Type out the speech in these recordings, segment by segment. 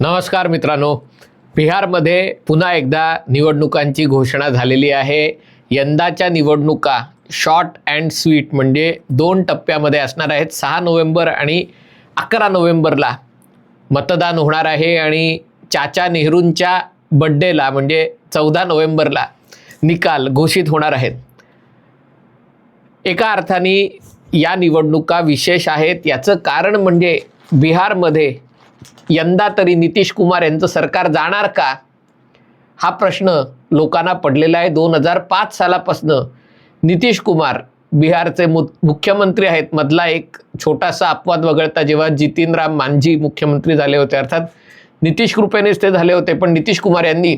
नमस्कार मित्रांनो. बिहारमध्ये पुन्हा एकदा निवडणुकांची घोषणा झालेली आहे. यंदाच्या निवडणुका शॉर्ट अँड स्वीट म्हणजे दोन टप्प्यामध्ये असणार आहेत. सहा नोव्हेंबर आणि अकरा नोव्हेंबरला मतदान होणार आहे आणि चाचा नेहरूंच्या बड्डेला म्हणजे चौदा नोव्हेंबरला निकाल घोषित होणार आहेत. एका अर्थाने या निवडणुका विशेष आहेत. याचं कारण म्हणजे बिहारमध्ये यंदा तरी नितीश कुमार यांचं सरकार जाणार का? हा प्रश्न लोकांना पडलेला आहे. दोन हजार पाच सालापासनं नितीश कुमार बिहारचे मु मुख्यमंत्री आहेत. मधला एक छोटासा अपवाद वगळता जेव्हा जितीनराम मांझी मुख्यमंत्री झाले होते अर्थात नितीश कृपेनेच ते झाले होते. पण नितीश कुमार यांनी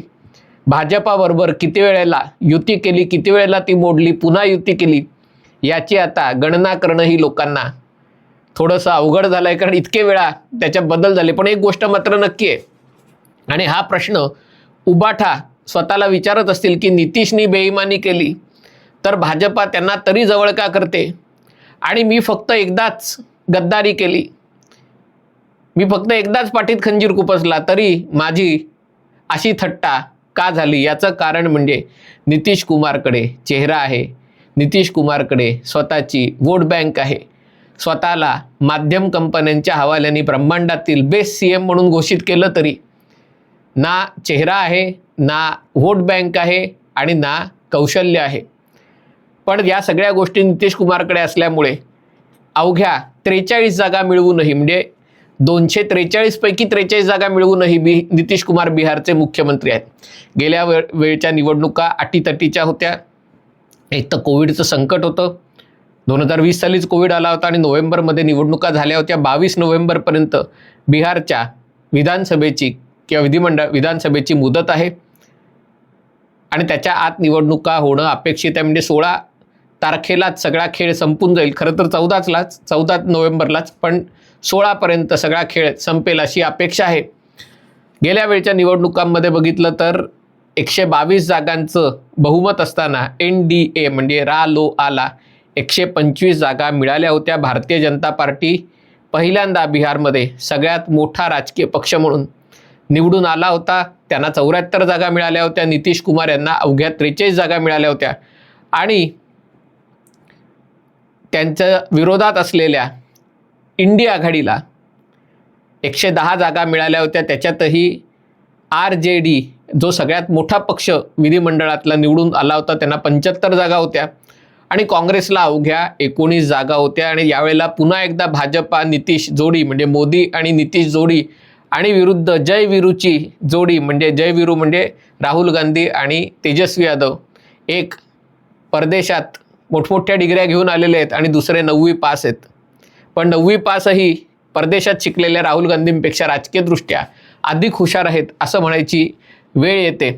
भाजपाबरोबर किती वेळेला युती केली किती वेळेला ती मोडली पुन्हा युती केली याची आता गणना करणं ही लोकांना थोडंसं अवघड झालं आहे कारण इतके वेळा त्याच्यात बदल झाले. पण एक गोष्ट मात्र नक्की आहे. आणि हा प्रश्न उबाठा स्वतःला विचारत असतील की नितीशनी बेईमानी केली तर भाजपा त्यांना तरी जवळ का करते? आणि मी फक्त एकदाच गद्दारी केली. मी फक्त एकदाच पाठीत खंजीर खुपसला तरी माझी अशी थट्टा का झाली? याचं कारण म्हणजे नितीश कुमारकडे चेहरा आहे. नितीश कुमारकडे स्वतःची वोट बँक आहे. स्वतःला माध्यम कंपन्यांच्या हवाल्याने ब्रह्मांडातील बेस्ट सी एम म्हणून घोषित केलं तरी. ना चेहरा आहे ना वोट बँक आहे आणि ना कौशल्य आहे. पण या सगळ्या गोष्टी नितीश कुमारकडे असल्यामुळे अवघ्या त्रेचाळीस जागा मिळवूनही म्हणजे दोनशे त्रेचाळीसपैकी त्रेचाळीस जागा मिळवूनही बी नितीश कुमार बिहारचे मुख्यमंत्री आहेत. गेल्या वे वेळच्या निवडणुका अटीतटीच्या होत्या. एक तर कोविडचं संकट होतं. दोन हजार वीस सालीच कोविड आला होता आणि नोव्हेंबरमध्ये निवडणुका झाल्या होत्या. बावीस नोव्हेंबरपर्यंत बिहारच्या विधानसभेची किंवा विधिमंडळ विधानसभेची मुदत आहे. आणि त्याच्या आत निवडणुका होणं अपेक्षित आहे. म्हणजे सोळा तारखेलाच सगळा खेळ संपून जाईल. खरं तर चौदाचलाच चौदा नोव्हेंबरलाच पण सोळापर्यंत सगळा खेळ संपेल अशी अपेक्षा आहे. गेल्या वेळच्या निवडणुकांमध्ये बघितलं तर एकशे बावीस जागांचं बहुमत असताना एन डी ए म्हणजे रा लो आला एकशे पंचवीस जागा मिळाल्या होत्या भारतीय जनता पार्टी पहिल्यांदा बिहारमध्ये सगळ्यात मोठा राजकीय पक्ष म्हणून निवडून आला होता. त्यांना चौऱ्याहत्तर जागा मिळाल्या होत्या. नितीश कुमार यांना अवघ्या त्रेचाळीस जागा मिळाल्या होत्या. आणि त्यांच्या विरोधात असलेल्या इंडिया आघाडीला एकशे दहा जागा मिळाल्या होत्या. त्याच्यातही आर जे डी जो सगळ्यात मोठा पक्ष विधिमंडळातला निवडून आला होता त्यांना पंच्याहत्तर जागा होत्या. आणि काँग्रेसला अवघ्या एकोणीस जागा होत्या आणि यावेळेला पुन्हा एकदा भाजपा नितीश जोडी म्हणजे मोदी आणि नितीश जोडी आणि विरुद्ध जय विरूची जोडी म्हणजे जय विरू म्हणजे राहुल गांधी आणि तेजस्वी यादव एक परदेशात मोठमोठ्या डिग्र्या घेऊन आलेले आहेत आणि दुसरे नववी पास आहेत. पण नववी पासही परदेशात शिकलेल्या राहुल गांधींपेक्षा राजकीयदृष्ट्या अधिक हुशार आहेत असं म्हणायची वेळ येते.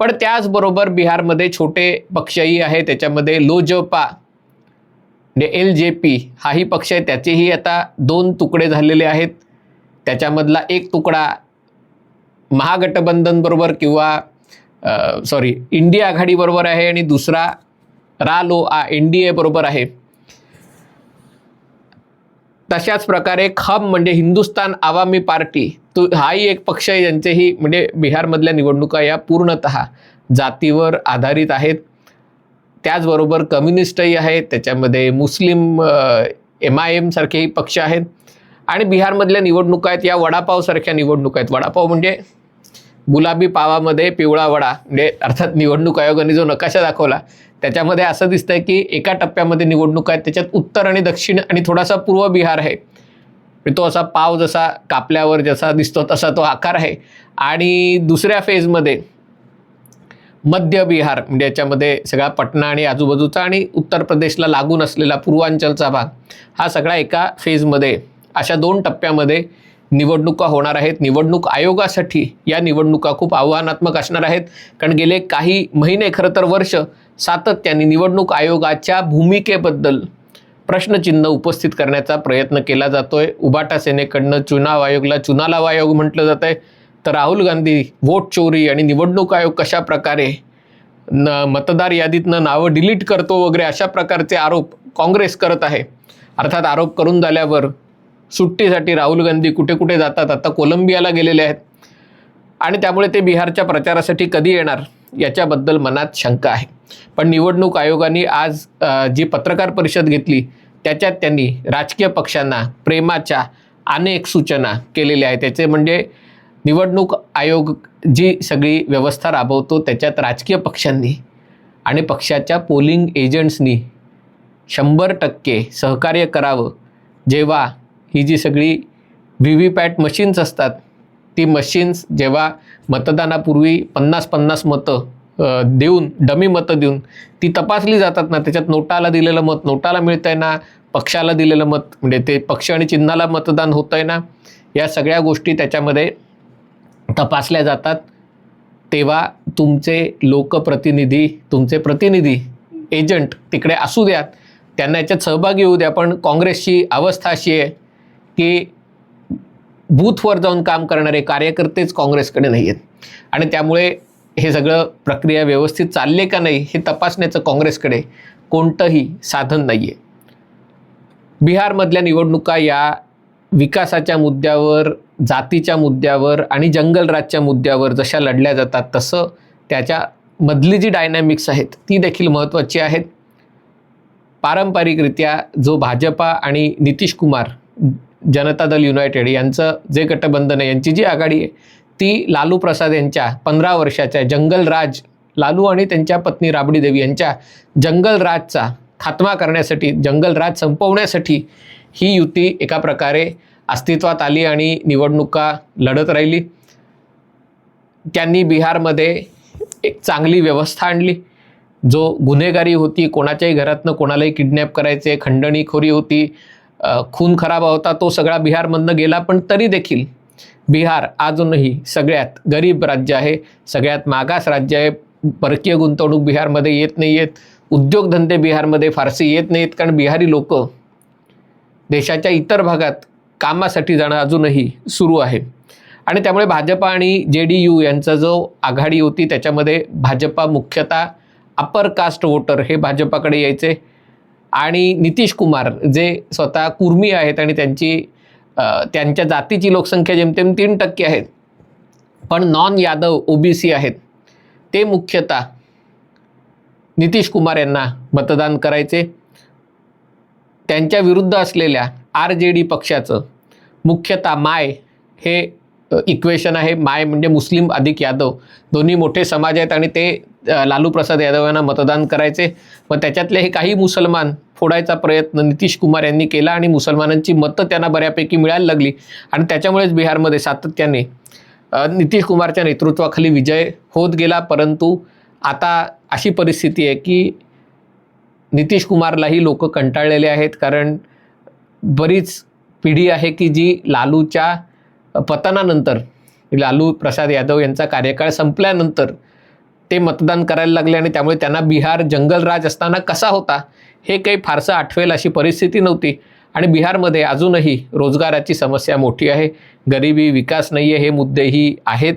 पण त्याचबरोबर बिहारमध्ये छोटे पक्षही आहे त्याच्यामध्ये लोजपा म्हणजे एल जे पी हाही पक्ष आहे त्याचेही आता दोन तुकडे झालेले आहेत. त्याच्यामधला एक तुकडा महागठबंधनबरोबर किंवा सॉरी इंडिया आघाडीबरोबर आहे आणि दुसरा रा लो आ एन डी एबरोबर आहे. तशाच प्रकारे खम म्हणजे हिंदुस्तान आवामी पार्टी. तो हाही एक पक्ष आहे ज्यांचेही म्हणजे बिहारमधल्या निवडणुका या पूर्णत जातीवर आधारित आहेत. त्याचबरोबर कम्युनिस्टही आहेत. त्याच्यामध्ये मुस्लिम एम आय एमसारखेही पक्ष आहेत. आणि बिहारमधल्या निवडणुका आहेत. या वडापावसारख्या निवडणुका आहेत. वडापाव म्हणजे गुलाबी पावामध्ये पिवळा वडा म्हणजे अर्थात निवडणूक आयोगाने जो नकाशा दाखवला त्याच्यामध्ये असं दिसतंय की एका टप्प्यामध्ये निवडणूक आहेत त्याच्यात उत्तर आणि दक्षिण आणि थोडासा पूर्व बिहार आहे. म्हणजे तो असा पाव जसा कापल्यावर जसा दिसतो तसा तो आकार आहे. आणि दुसऱ्या फेजमध्ये मध्य बिहार म्हणजे याच्यामध्ये सगळा पटना आणि आजूबाजूचा आणि उत्तर प्रदेशला लागून असलेला पूर्वांचलचा भाग हा सगळा एका फेजमध्ये अशा दोन टप्प्यामध्ये निवडणुका होणार आहेत. निवडणूक आयोगासाठी या निवडणुका खूप आव्हानात्मक असणार आहेत. कारण गेले काही महिने खरं तर वर्ष सातत्याने निवडणूक आयोगाच्या भूमिकेबद्दल प्रश्नचिन्ह उपस्थित करण्याचा प्रयत्न केला जातोय. उबाटा सेनेकडनं चुनाव आयोगला चुनालाव आयोग म्हटलं जात आहे तर राहुल गांधी वोट चोरी आणि निवडणूक आयोग कशा प्रकारे न मतदार यादीतनं नावं डिलीट करतो वगैरे अशा प्रकारचे आरोप काँग्रेस करत आहे. अर्थात आरोप करून झाल्यावर सुट्टीसाठी राहुल गांधी कुठे कुठे जातात? आता कोलंबियाला गेलेले आहेत. आणि त्यामुळे ते बिहारच्या प्रचारासाठी कधी येणार? याच्याबद्दल मनात शंका आहे. पण निवडणूक आयोगाने आज जी पत्रकार परिषद घेतली त्याच्यात त्यांनी राजकीय पक्षांना प्रेमाच्या अनेक सूचना केलेल्या आहेत. त्याचे म्हणजे निवडणूक आयोग जी सगळी व्यवस्था राबवतो त्याच्यात राजकीय पक्षांनी आणि पक्षाच्या पोलिंग एजंट्सनी शंभर टक्के सहकार्य करावं जेव्हा ही जी सगळी व्ही व्ही पॅट मशीन्स असतात ती मशीन्स जेव्हा मतदानापूर्वी पन्नास पन्नास मतं देऊन डमी मतं देऊन ती तपासली जातात ना त्याच्यात नोटाला दिलेलं मत नोटाला मिळतं आहे ना पक्षाला दिलेलं मत म्हणजे ते पक्ष आणि चिन्हाला मतदान होतं आहे ना या सगळ्या गोष्टी त्याच्यामध्ये तपासल्या जातात. तेव्हा तुमचे लोकप्रतिनिधी तुमचे प्रतिनिधी एजंट तिकडे असू द्यात त्यांना याच्यात सहभागी होऊ द्या पण काँग्रेसची अवस्था अशी आहे की बूथवर जाऊन काम करणारे कार्यकर्तेच काँग्रेसकडे नाही आहेत आणि त्यामुळे हे सगळं प्रक्रिया व्यवस्थित चालले का नाही हे तपासण्याचं काँग्रेसकडे कोणतंही साधन नाही आहे बिहारमधल्या निवडणुका या विकासाच्या मुद्द्यावर जातीच्या मुद्द्यावर आणि जंगलराजच्या मुद्द्यावर जशा लढल्या जातात तसं त्याच्या मधली जी डायनॅमिक्स आहेत ती देखील महत्त्वाची आहेत. पारंपरिकरित्या जो भाजपा आणि नितीश कुमार जनता दल युनायटेड यांचं जे गठबंधन आहे यांची जी आघाडी आहे ती लालू प्रसाद यांच्या पंधरा वर्षाच्या जंगलराज लालू आणि त्यांच्या पत्नी राबडी देवी यांच्या जंगलराजचा खात्मा करण्यासाठी जंगलराज संपवण्यासाठी ही युती एका प्रकारे अस्तित्वात आली आणि निवडणुका लढत राहिली. त्यांनी बिहारमध्ये एक चांगली व्यवस्था आणली. जो गुन्हेगारी होती कोणाच्याही घरातनं कोणालाही किडनॅप करायचे खंडणीखोरी होती खून खराबा होता तो सगळा बिहारमधनं गेला पण तरी देखील बिहार अजूनही सगळ्यात गरीब राज्य आहे सगळ्यात मागास राज्य आहे. परकीय गुंतवणूक बिहारमध्ये येत नाही आहेत उद्योगधंदे बिहारमध्ये फारसे येत नाहीत कारण बिहारी लोक देशाच्या इतर भागात कामासाठी जाणं अजूनही सुरू आहे. आणि त्यामुळे भाजपा आणि जे डी यू यांचा जो आघाडी होती त्याच्यामध्ये भाजपा मुख्यतः अपर कास्ट वोटर हे भाजपाकडे यायचे. आणि नितीश कुमार जे स्वतः कुर्मी आहेत आणि त्यांची त्यांच्या जातीची लोकसंख्या जेमतेम तीन टक्के आहेत पण नॉन यादव ओबीसी आहेत ते मुख्यतः नितीश कुमार यांना मतदान करायचे. त्यांच्या विरुद्ध असलेल्या आर जे डी पक्षाचं मुख्यतः माय हे इक्वेशन आहे. माय म्हणजे मुस्लिम अधिक यादव. दोन्ही मोठे समाज आहेत आणि ते लालू प्रसाद यादव यांना मतदान करायचे. व त्याच्यातले हे काही मुसलमान फोडायचा प्रयत्न नितीश कुमार यांनी केला आणि मुसलमानांची मतं त्यांना बऱ्यापैकी मिळायला लागली. आणि त्याच्यामुळेच बिहारमध्ये सातत्याने नितीश कुमारच्या नेतृत्वाखाली विजय होत गेला. परंतु आता अशी परिस्थिती आहे की नितीश कुमारलाही लोक कंटाळलेले आहेत. कारण बरीच पिढी आहे की जी लालूच्या पतनानंतर लालू प्रसाद यादव यांचा कार्यकाळ संपल्यानंतर ते मतदान करायला लागले आणि त्यामुळे त्यांना बिहार जंगलराज असताना कसा होता हे काही फारसं आठवेल अशी परिस्थिती नव्हती. आणि बिहारमध्ये अजूनही रोजगाराची समस्या मोठी आहे गरिबी विकास नाही आहे हे मुद्देही आहेत.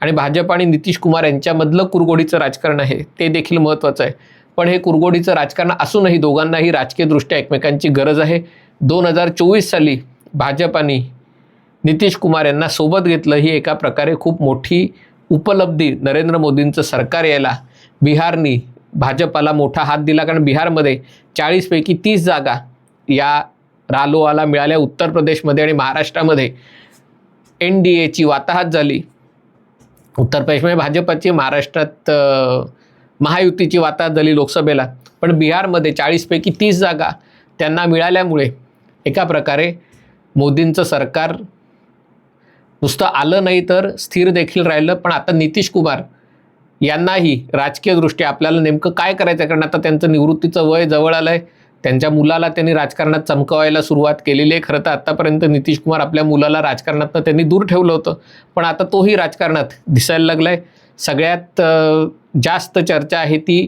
आणि भाजप आणि नितीश कुमार यांच्यामधलं कुरगोडीचं राजकारण आहे ते देखील महत्त्वाचं आहे. पण हे कुरगोडीचं राजकारण असूनही दोघांनाही राजकीयदृष्ट्या एकमेकांची गरज आहे. दोन हजार चोवीस साली भाजपानी नितीश कुमार यांना सोबत घेतलं ही एका प्रकारे खूप मोठी उपलब्धी नरेंद्र मोदींचं सरकार यायला बिहारनी भाजपाला मोठा हात दिला कारण बिहारमध्ये चाळीसपैकी तीस जागा या रालोआला मिळाल्या उत्तर प्रदेशमध्ये आणि महाराष्ट्रामध्ये. एन डी एची वाताहत झाली. उत्तर प्रदेशमध्ये भाजपाची महाराष्ट्रात महायुतीची वाताहत झाली लोकसभेला. पण बिहारमध्ये चाळीसपैकी तीस जागा त्यांना मिळाल्यामुळे एका प्रकारे मोदींचं सरकार नुसतं आलं नाही तर स्थिर देखील राहिलं. पण आता नितीश कुमार यांनाही राजकीयदृष्ट्या आपल्याला नेमकं काय करायचं? आहे? कारण आता त्यांचं निवृत्तीचं वय जवळ आलं आहे त्यांच्या मुलाला त्यांनी राजकारणात चमकवायला सुरुवात केलेली आहे. खरं तर आत्तापर्यंत नितीश कुमार आपल्या मुलाला राजकारणातनं त्यांनी दूर ठेवलं होतं. पण आता तोही राजकारणात दिसायला लागला आहे सगळ्यात जास्त चर्चा आहे ती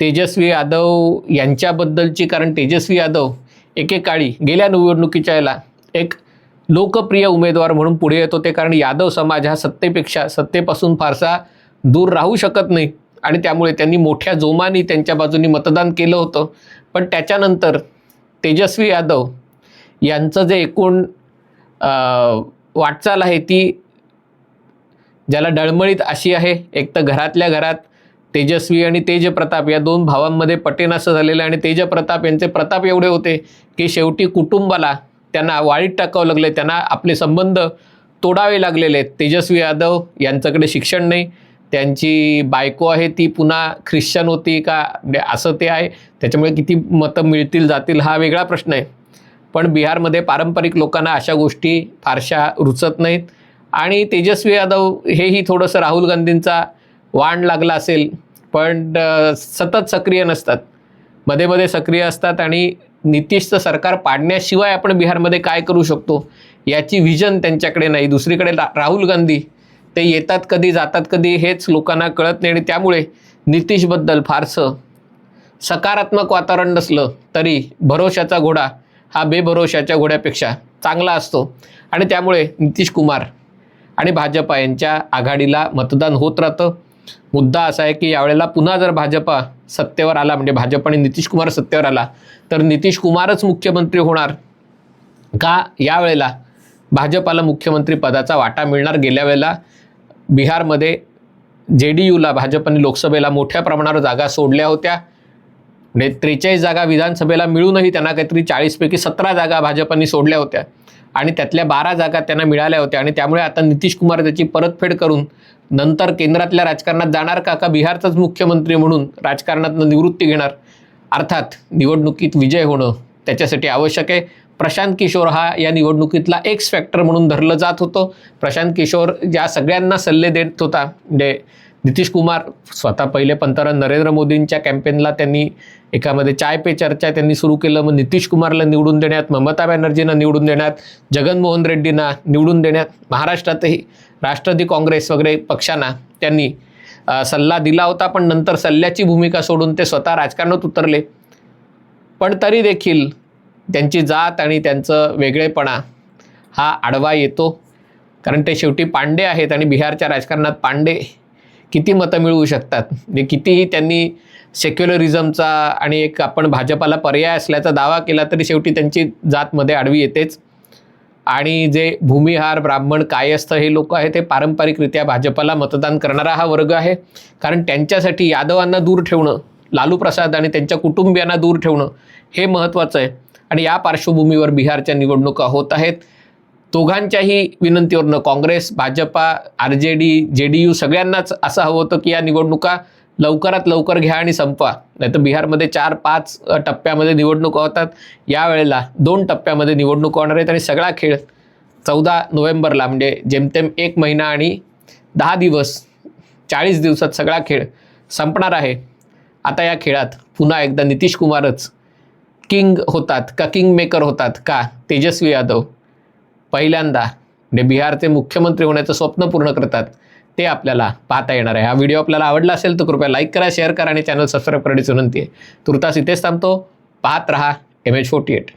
तेजस्वी यादव यांच्याबद्दलची. कारण तेजस्वी यादव एकेकाळी गेल्या निवडणुकीच्या याला एक लोकप्रिय उमेदवार म्हणून पुढे येत होते कारण यादव समाज हा सत्तेपेक्षा सत्तेपासून फारसा दूर राहू शकत नाही. आणि त्यामुळे त्यांनी मोठ्या जोमाने त्यांच्या बाजूनी मतदान केलं होतं. पण त्याच्यानंतर तेजस्वी यादव यांचं जे एकूण वाटचाल आहे ती ज्याला डळमळीत अशी आहे एक तर घरातल्या घरात तेजस्वी आणि तेजप्रताप या दोन भावांमध्ये पटेन असं झालेलं आणि तेजप्रताप यांचे प्रताप एवढे होते की शेवटी कुटुंबाला त्यांना वाळीत टाकावं लागले त्यांना आपले संबंध तोडावे लागलेले आहेत. तेजस्वी यादव यांच्याकडे शिक्षण नाही. त्यांची बायको आहे ती पुन्हा ख्रिश्चन होती का? म्हणजे असं ते आहे. त्याच्यामुळे किती मतं मिळतील जातील हा वेगळा प्रश्न आहे. पण बिहारमध्ये पारंपरिक लोकांना अशा गोष्टी फारशा रुचत नाहीत. आणि तेजस्वी यादव हेही थोडंसं राहुल गांधींचा वाण लागला असेल पण सतत सक्रिय नसतात. मध्ये मध्ये सक्रिय असतात आणि नितीशचं सरकार पाडण्याशिवाय आपण बिहारमध्ये काय करू शकतो? याची व्हिजन त्यांच्याकडे नाही. दुसरीकडे रा राहुल गांधी ते येतात कधी जातात कधी हेच लोकांना कळत नाही. आणि त्यामुळे नितीशबद्दल फारसं सकारात्मक वातावरण नसलं तरी भरोशाचा घोडा हा बेभरोशाच्या घोड्यापेक्षा चांगला असतो. आणि त्यामुळे नितीश कुमार आणि भाजपा यांच्या आघाडीला मतदान होत राहतं. मुद्दा असा आहे की यावेळेला पुन्हा जर भाजपा सत्तेवर आला म्हणजे भाजप आणि नितीश कुमार सत्तेवर आला तर नितीश कुमारच मुख्यमंत्री होणार का? यावेळेला भाजपाला मुख्यमंत्री पदाचा वाटा मिळणार गेल्या वेळेला बिहारमध्ये जे डी यूला भाजपने लोकसभेला मोठ्या प्रमाणावर जागा सोडल्या होत्या. म्हणजे त्रेचाळीस जागा विधानसभेला मिळूनही त्यांना काहीतरी चाळीसपैकी सतरा जागा भाजपने सोडल्या होत्या. आणि त्यातल्या बारा जागा त्यांना मिळाल्या होत्या. आणि त्यामुळे आता नितीश कुमार त्याची परतफेड करून नंतर केंद्रातल्या राजकारणात जाणार का? का बिहारचाच मुख्यमंत्री म्हणून राजकारणातनं निवृत्ती घेणार? अर्थात निवडणुकीत विजय होणं त्याच्यासाठी आवश्यक आहे. प्रशांत किशोर हा या निवडणुकीतला एक्स फॅक्टर म्हणून धरलं जात होतं. प्रशांत किशोर ज्या सगळ्यांना सल्ले देत होता म्हणजे नितीश कुमार स्वतः पहिले पंतप्रधान नरेंद्र मोदींच्या कॅम्पेनला त्यांनी एकामध्ये चाय पे चर्चा त्यांनी सुरू केलं. मग नितीश कुमारला निवडून देण्यात ममता बॅनर्जींना निवडून देण्यात जगनमोहन रेड्डींना निवडून देण्यात महाराष्ट्रातही राष्ट्रवादी काँग्रेस वगैरे पक्षांना त्यांनी सल्ला दिला होता. पण नंतर सल्ल्याची भूमिका सोडून ते स्वतः राजकारणात उतरले. पण तरी देखील त्यांची जात आणि त्यांचं वेगळेपणा हा आडवा येतो. कारण ते शेवटी पांडे आहेत आणि बिहारच्या राजकारणात पांडे किती मतं मिळवू शकतात? म्हणजे कितीही त्यांनी सेक्युलरिझमचा आणि एक आपण भाजपाला पर्याय असल्याचा दावा केला तरी शेवटी त्यांची जातमध्ये आडवी येतेच. आणि जे भूमिहार ब्राह्मण कायस्थ हे लोक आहेत ते पारंपरिकरित्या भाजपला मतदान करणारा हा वर्ग आहे. कारण त्यांच्यासाठी यादवांना दूर ठेवणं लालू प्रसाद आणि त्यांच्या कुटुंबियांना दूर ठेवणं हे महत्त्वाचं आहे. आणि या पार्श्वभूमीवर बिहारच्या निवडणुका होत आहेत. दोघांच्याही विनंतीवरनं Congress Bhajpa R J D J D U सगळ्यांनाच असं हवं होतं की या निवडणुका लवकरात लवकर घ्या आणि संपवा. नाहीतर बिहारमध्ये चार पाच टप्प्यामध्ये निवडणुका होतात. यावेळेला दोन टप्प्यामध्ये निवडणुका होणार आहेत आणि सगळा खेळ चौदा नोव्हेंबरला म्हणजे जेमतेम एक महिना आणि दहा दिवस चाळीस दिवसात सगळा खेळ संपणार आहे. आता या खेळात पुन्हा एकदा नितीश कुमारच किंग होतात का किंग मेकर होतात का? तेजस्वी यादव. पहिल्यांदा म्हणजे बिहारचे मुख्यमंत्री होण्याचं स्वप्न पूर्ण करतात ते आपल्याला पाहता येणार आहे. हा व्हिडिओ आपल्याला आवडला असेल तर कृपया लाईक करा शेअर करा आणि चॅनल सबस्क्राईब करण्याची विनंती आहे. तुर्तास इथेच थांबतो. पाहत रहा एम एच फोर्टी एट